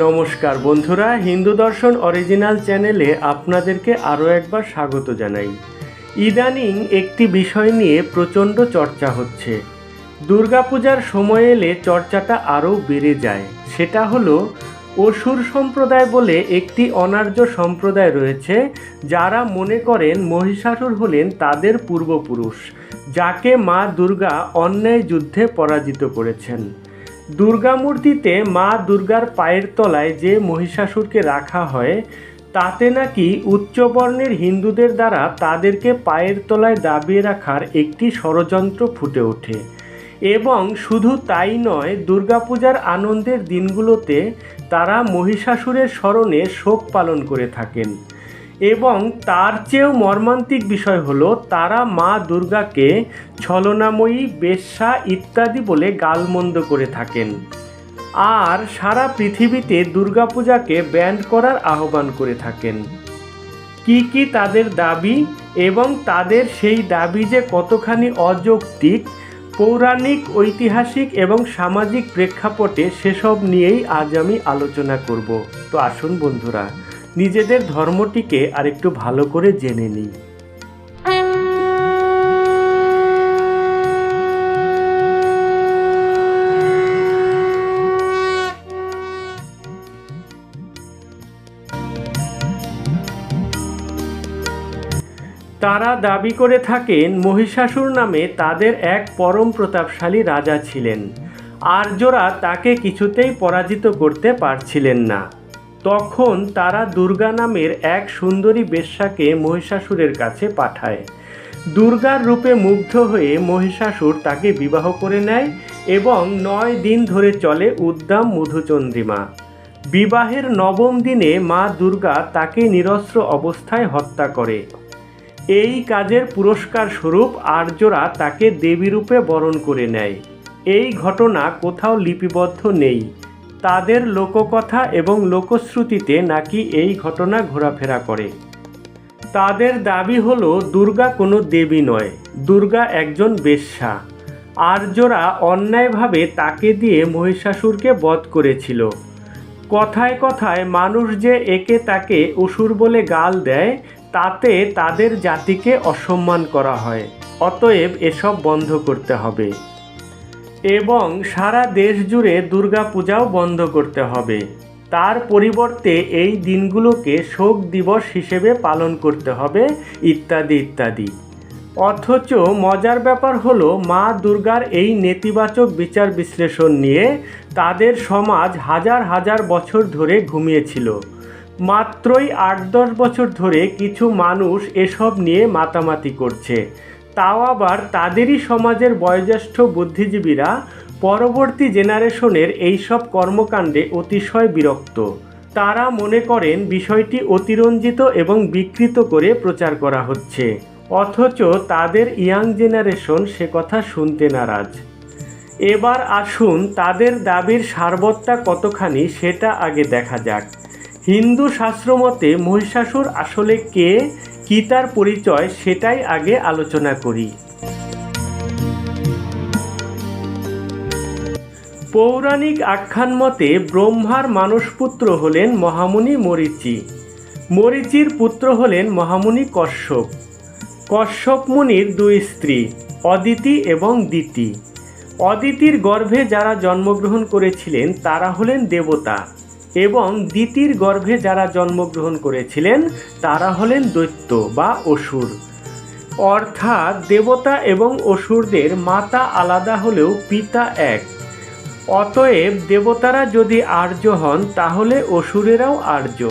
নমস্কার বন্ধুরা, হিন্দু দর্শন অরিজিনাল চ্যানেলে আপনাদেরকে আরও একবার স্বাগত জানাই। ইদানিং একটি বিষয় নিয়ে প্রচণ্ড চর্চা হচ্ছে। দুর্গাপূজার সময় এলে চর্চাটা আরও বেড়ে যায়। সেটা হলো, অসুর সম্প্রদায় বলে একটি অনার্য সম্প্রদায় রয়েছে, যারা মনে করেন মহিষাসুর হলেন তাদের পূর্বপুরুষ, যাকে মা দুর্গা অন্যায় যুদ্ধে পরাজিত করেছেন। দুর্গা মূর্তিতে মা দুর্গার পায়ের তলায় যে মহিষাসুরকে রাখা হয়, তাতে নাকি উচ্চবর্ণের হিন্দুদের দ্বারা তাদেরকে পায়ের তলায় দাবিয়ে রাখার একটি ষড়যন্ত্র ফুটে ওঠে। এবং শুধু তাই নয়, দুর্গাপূজার আনন্দের দিনগুলোতে তারা মহিষাসুরের স্মরণে শোক পালন করে থাকেন। এবং তার চেয়েও মর্মান্তিক বিষয় হলো তারা মা দুর্গাকে ছলনাময়ী, বেশ্যা ইত্যাদি বলে গালমন্দ করে থাকেন। আর সারা পৃথিবীতে দুর্গাপূজাকে ব্যান্ড করার আহ্বান করে থাকেন। কি কি তাদের দাবি এবং তাদের সেই দাবি যে কতখানি অযৌক্তিক, পৌরাণিক, ঐতিহাসিক এবং সামাজিক প্রেক্ষাপটে সেসব নিয়েই আজ আমি আলোচনা করব। তো আসুন বন্ধুরা নিজেদের ধর্মটিকে আরেকটু ভালো করে জেনে নিই। তারা দাবি করে থাকেন, মহিষাসুর নামে তাদের এক পরম প্রতাপশালী রাজা ছিলেন। আর্যরা তাকে কিছুতেই পরাজিত করতে পারছিলেন না। তখন তারা দুর্গা নামের এক সুন্দরী বেশ্যাকে মহিষাসুরের কাছে পাঠায়। দুর্গার রূপে মুগ্ধ হয়ে মহিষাসুর তাকে বিবাহ করে নেয় এবং নয় দিন ধরে চলে উদ্দাম মধুচন্দ্রিমা। বিবাহের নবম দিনে মা দুর্গা তাকে নিরস্ত্র অবস্থায় হত্যা করে। এই কাজের পুরস্কার স্বরূপ আর্যরা তাকে দেবীরূপে বরণ করে নেয়। এই ঘটনা কোথাও লিপিবদ্ধ নেই। তাদের লোককথা এবং লোকশ্রুতিতে নাকি এই ঘটনা ঘোরাফেরা করে। তাদের দাবি হলো, দুর্গা কোনো দেবী নয়, দুর্গা একজন বেশ্যা। আর্যরা অন্যায়ভাবে তাকে দিয়ে মহিষাসুরকে বধ করেছিল। কথায় কথায় মানুষ যে একে তাকে অসুর বলে গাল দেয়, তাতে তাদের জাতিকে অসম্মান করা হয়। অতএব এসব বন্ধ করতে হবে। এবং সারা দেশ জুড়ে দুর্গাপূজাও বন্ধ করতে হবে। তার পরিবর্তে এই দিনগুলোকে শোক দিবস হিসেবে পালন করতে হবে, ইত্যাদি ইত্যাদি। অথচ মজার ব্যাপার হলো, মা দুর্গার এই নেতিবাচক বিচার বিশ্লেষণ নিয়ে তাদের সমাজ হাজার হাজার বছর ধরে ঘুমিয়েছিল। মাত্রই আট দশ বছর ধরে কিছু মানুষ এসব নিয়ে মাতামাতি করছে। তাও আবার তাদেরই সমাজের বয়োজ্যেষ্ঠ বুদ্ধিজীবীরা পরবর্তী জেনারেশনের এইসব কর্মকাণ্ডে অতিশয় বিরক্ত। তারা মনে করেন বিষয়টি অতিরঞ্জিত এবং বিকৃত করে প্রচার করা হচ্ছে। অথচ তাদের ইয়াং জেনারেশন সে কথা শুনতে নারাজ। এবার আসুন তাদের দাবির সারবত্তা কতখানি সেটা আগে দেখা যাক। হিন্দু শাস্ত্রমতে মহিষাসুর আসলে কে কি তার পরিচয় সেটাই আগে আলোচনা করি। পৌরাণিক আখ্যান মতে ব্রহ্মার মানসপুত্র হলেন মহামুনি মরিচি। মরিচির পুত্র হলেন মহামুনি কশ্যপ। কশ্যপ মুনির দুই স্ত্রী, অদিতি এবং দিতি। অদিতির গর্ভে যারা জন্মগ্রহণ করেছিলেন তারা হলেন দেবতা। এবং দিতির গর্ভে যারা জন্মগ্রহণ করেছিলেন, তারা হলেন দৈত্য বা অসুর। অর্থাৎ দেবতা এবং অসুরদের মাতা আলাদা হলেও পিতা এক। অতএব দেবতারা যদি আর্য হন, তাহলে অসুরেরাও আর্য।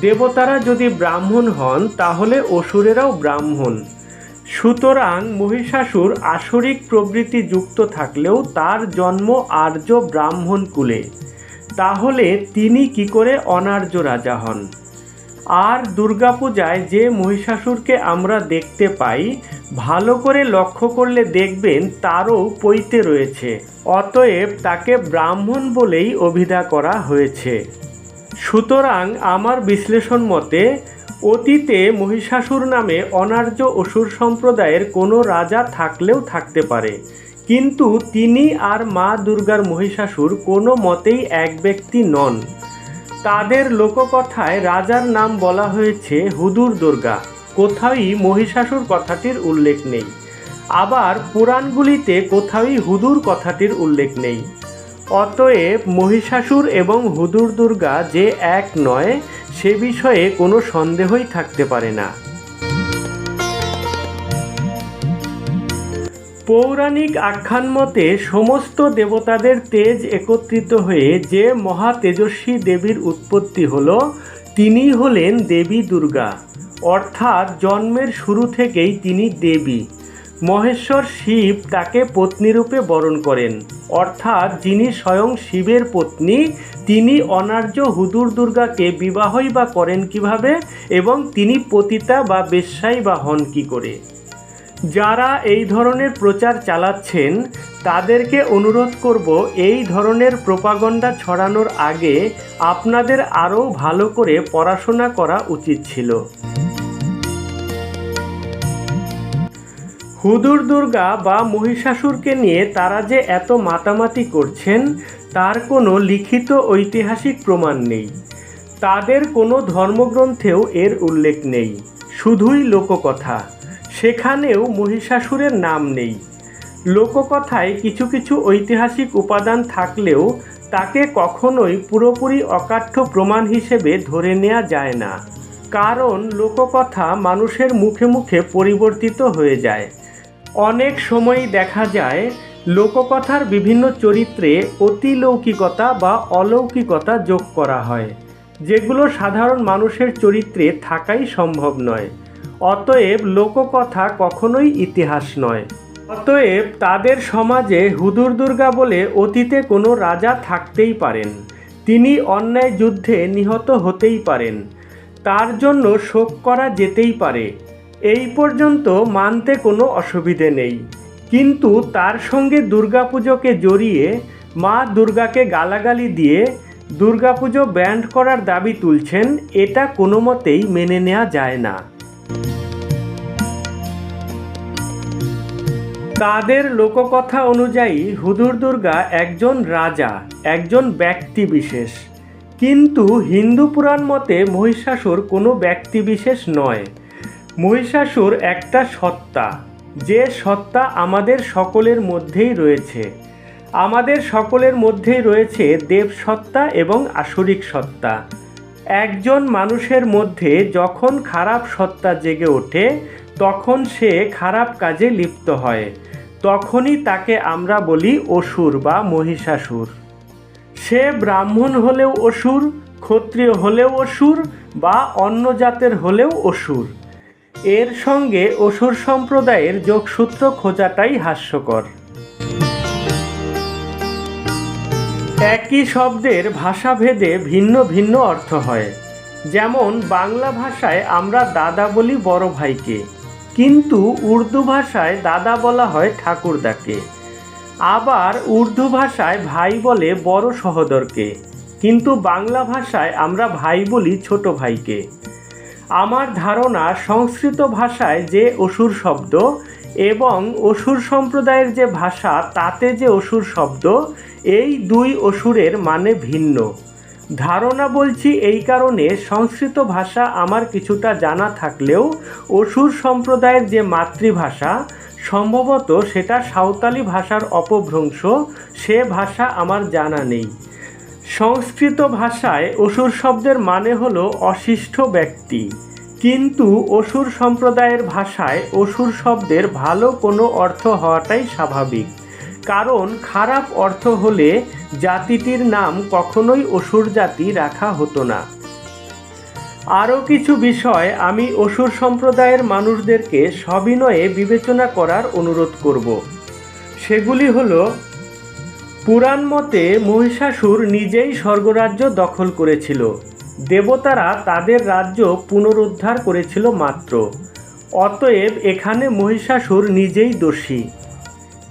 দেবতারা যদি ব্রাহ্মণ হন, তাহলে অসুরেরাও ব্রাহ্মণ। সুতরাং মহিষাসুর আসরিক প্রবৃত্তি যুক্ত থাকলেও তার জন্ম আর্য ব্রাহ্মণ কুলে। তাহলে তিনি কি করে অনার্য রাজা হন? আর দুর্গাপূজায় যে মহিষাসুরকে আমরা দেখতে পাই, ভালো করে লক্ষ্য করলে দেখবেন তারও পৈতে রয়েছে। অতএব তাকে ব্রাহ্মণ বলেই অভিধা করা হয়েছে। সুতরাং আমার বিশ্লেষণ মতে, অতীতে মহিষাসুর নামে অনার্য অসুর সম্প্রদায়ের কোনো রাজা থাকলেও থাকতে পারে। কিন্তু তিনি আর মা দুর্গার মহিষাসুর কোনো মতেই এক ব্যক্তি নন। তাদের লোককথায় রাজার নাম বলা হয়েছে হুদুর দুর্গা। কোথাওই মহিষাসুর কথাটির উল্লেখ নেই। আবার পুরাণগুলিতে কোথাওই হুদুর কথাটির উল্লেখ নেই। অতএব মহিষাসুর এবং হুদুর দুর্গা যে এক নয়, সে বিষয়ে কোনো সন্দেহই থাকতে পারে না। পৌরাণিক আখ্যান মতে সমস্ত দেবতাদের তেজ একত্রিত হয়ে যে মহা তেজস্বী দেবীর উৎপত্তি হল, তিনি হলেন দেবী দুর্গা। অর্থাৎ জন্মের শুরু থেকেই তিনি দেবী। মহেশ্বর শিব তাকে পত্নীরূপে বরণ করেন। অর্থাৎ যিনি স্বয়ং শিবের পত্নী, তিনি অনার্য হুদুর দুর্গাকে বিবাহই বা করেন কীভাবে এবং তিনি পতিতা বা বেশ্যাই বা হন কী করে? যারা এই ধরনের প্রচার চালাচ্ছেন, তাদেরকে অনুরোধ করব এই ধরনের প্রপাগণ্ডা ছড়ানোর আগে আপনাদের আরও ভালো করে পড়াশোনা করা উচিত ছিল। হুদুর দুর্গা বা মহিষাসুরকে নিয়ে তারা যে এত মাতামাতি করছেন, তার কোনো লিখিত ঐতিহাসিক প্রমাণ নেই। তাদের কোনো ধর্মগ্রন্থেও এর উল্লেখ নেই। শুধুই লোককথা। সেখানেও মহিষাসুরের নাম নেই। লোককথায় কিছু কিছু ঐতিহাসিক উপাদান থাকলেও তাকে কখনোই পুরোপুরি অকাঠ্য প্রমাণ হিসেবে ধরে নেওয়া যায় না। কারণ লোককথা মানুষের মুখে মুখে পরিবর্তিত হয়ে যায়। অনেক সময় দেখা যায়, লোককথার বিভিন্ন চরিত্রে অতিলৌকিকতা বা অলৌকিকতা যোগ করা হয়, যেগুলো সাধারণ মানুষের চরিত্রে থাকাই সম্ভব নয়। অতএব লোককথা কখনোই ইতিহাস নয়। অতএব তাদের সমাজে হুদুর দুর্গা বলে অতীতে কোনো রাজা থাকতেই পারেন। তিনি অন্যায় যুদ্ধে নিহত হতেই পারেন। তার জন্য শোক করা যেতেই পারে। এই পর্যন্ত মানতে কোনো অসুবিধে নেই। কিন্তু তার সঙ্গে দুর্গাপুজোকে জড়িয়ে মা দুর্গাকে গালাগালি দিয়ে দুর্গাপুজো ব্যান্ড করার দাবি তুলছেন, এটা কোনো মতেই মেনে নেওয়া যায় না। তাদের লোককথা অনুযায়ী হুদুর দুর্গা একজন রাজা, একজন ব্যক্তি বিশেষ কিন্তু হিন্দু পুরাণ মতে মহিষাসুর কোনো ব্যক্তি বিশেষ নয়। মহিষাসুর একটা সত্তা। যে সত্তা আমাদের সকলের মধ্যেই রয়েছে। আমাদের সকলের মধ্যেই রয়েছে দেব সত্তা এবং আসরিক সত্তা। একজন মানুষের মধ্যে যখন খারাপ সত্তা জেগে ওঠে তখন সে খারাপ কাজে লিপ্ত হয়। তখনই তাকে আমরা বলি অসুর বা মহিষাসুর। সে ব্রাহ্মণ হলেও অসুর, ক্ষত্রিয় হলেও অসুর বা অন্য জাতের হলেও অসুর। এর সঙ্গে অসুর সম্প্রদায়ের যোগসূত্র খোঁজাটাই হাস্যকর। একই শব্দের ভাষাভেদে ভিন্ন ভিন্ন অর্থ হয়। যেমন বাংলা ভাষায় আমরা দাদা বলি বড় ভাইকে। কিন্তু উর্দু ভাষায় দাদা বলা হয় ঠাকুরদাকে। আবার উর্দু ভাষায় ভাই বলে বড় সহোদরকে। কিন্তু বাংলা ভাষায় আমরা ভাই বলি ছোট ভাইকে। আমার ধারণা সংস্কৃত ভাষায় যে অসুর শব্দ এবং অসুর সম্প্রদায়ের যে ভাষা তাতে যে অসুর শব্দ, এই দুই অসুরের মানে ভিন্ন। ধারণা বলছি এই কারণে সংস্কৃত ভাষা আমার কিছুটা জানা থাকলেও অসুর সম্প্রদায়ের যে মাতৃভাষা, সম্ভবত সেটা সাঁওতালি ভাষার অপভ্রংশ, সে ভাষা আমার জানা নেই। সংস্কৃত ভাষায় অসুর শব্দের মানে হলো অশিষ্ট ব্যক্তি। কিন্তু অসুর সম্প্রদায়ের ভাষায় অসুর শব্দের ভালো কোনো অর্থ হওয়াটাই স্বাভাবিক। কারণ খারাপ অর্থ হলে জাতিটির নাম কখনোই অসুর জাতি রাখা হতো না। আরও কিছু বিষয় আমি অসুর সম্প্রদায়ের মানুষদেরকে সবিনয়ে বিবেচনা করার অনুরোধ করব। সেগুলি হল, পুরাণ মতে মহিষাসুর নিজেই স্বর্গরাজ্য দখল করেছিল। দেবতারা তাদের রাজ্য পুনরুদ্ধার করেছিল মাত্র। অতএব এখানে মহিষাসুর নিজেই দোষী।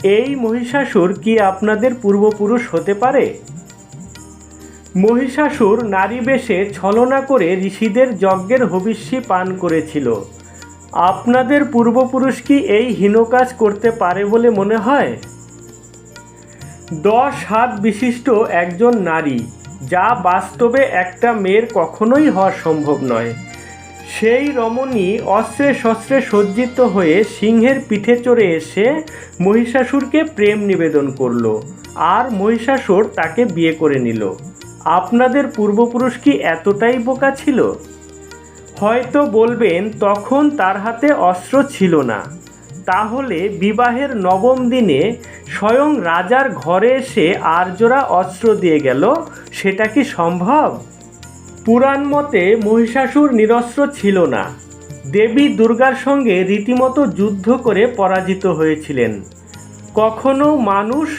এই মহিষাসুর কি আপনাদের পূর্বপুরুষ হতে পারে? মহিষাসুর নারী বেশে ছলনা করে ঋষিদের যজ্ঞের হবিষ্যি পান করেছিল। আপনাদের পূর্বপুরুষ কি এই হীন কাজ করতে পারে বলে মনে হয়? দশ হাত বিশিষ্ট একজন নারী, যা বাস্তবে একটা মেয়ের কখনোই হওয়া সম্ভব নয়। সেই রমণী অস্ত্রে শস্ত্রে সজ্জিত হয়ে সিংহের পিঠে চড়ে এসে মহিষাসুরকে প্রেম নিবেদন করল আর মহিষাসুর তাকে বিয়ে করে নিল। আপনাদের পূর্বপুরুষ কি এতটাই বোকা ছিল? হয়তো বলবেন, তখন তার হাতে অস্ত্র ছিল না। তাহলে বিবাহের নবম দিনে স্বয়ং রাজার ঘরে এসে আর্যরা অস্ত্র দিয়ে গেল, সেটা কি সম্ভব? পুরাণ মতে মহিষাসুর নিরস্ত্র ছিল না। দেবী দুর্গার সঙ্গে রীতিমতো যুদ্ধ করে পরাজিত হয়েছিলেন। কখনো মানুষ,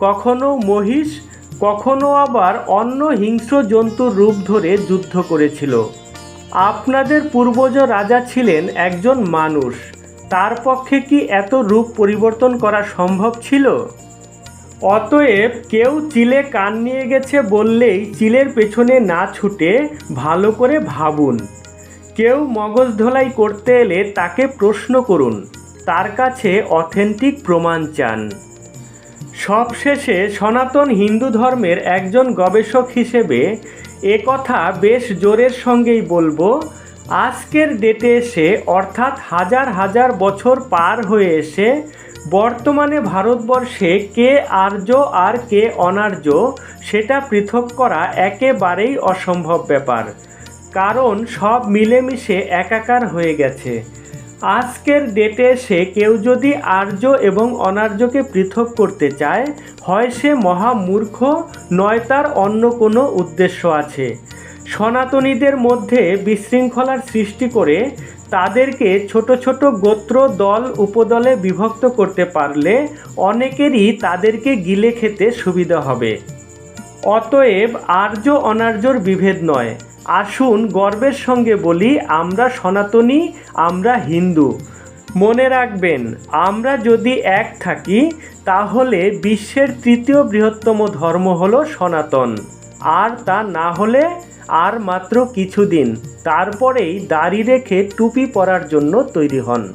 কখনো মহিষ, কখনো আবার অন্য হিংস্র জন্তুর রূপ ধরে যুদ্ধ করেছিল। আপনাদের পূর্বজ রাজা ছিলেন একজন মানুষ। তার পক্ষে কি এত রূপ পরিবর্তন করা সম্ভব ছিল? অতএব কেউ চিলে কান নিয়ে গেছে বললেই চিলের পেছনে না ছুটে ভালো করে ভাবুন। কেউ মগজ ধোলাই করতে এলে তাকে প্রশ্ন করুন, তার কাছে অথেন্টিক প্রমাণ চান। সবশেষে সনাতন হিন্দু ধর্মের একজন গবেষক হিসেবে এ কথা বেশ জোরের সঙ্গেই বলব, আজকের ডেটে এসে অর্থাৎ হাজার হাজার বছর পার হয়ে এসে বর্তমানে ভারতবর্ষে কে আর্য আর কে অনার্য সেটা পৃথক করা একেবারেই অসম্ভব ব্যাপার। কারণ সব মিলেমিশে একাকার হয়ে গেছে। আজকের ডেটে এসে কেউ যদি আর্য এবং অনার্যকে পৃথক করতে চায়, হয় সে মহামূর্খ নয় তার অন্য কোনো উদ্দেশ্য আছে। সনাতনীদের মধ্যে বিশৃঙ্খলার সৃষ্টি করে তাদেরকে ছোট ছোট গোত্র দল উপদলে বিভক্ত করতে পারলে অনেকেরই তাদেরকে গিলে খেতে সুবিধা হবে। অতএব আর্য অনার্যর বিভেদ নয়। আসুন গর্বের সঙ্গে বলি, আমরা সনাতনী, আমরা হিন্দু। মনে রাখবেন, আমরা যদি এক থাকি, তাহলে বিশ্বের তৃতীয় বৃহত্তম ধর্ম হলো সনাতন। আর তা না হলে আর মাত্র কিছুদিন। তারপরেই দাড়ি রেখে টুপি পরার জন্য তৈরি হন।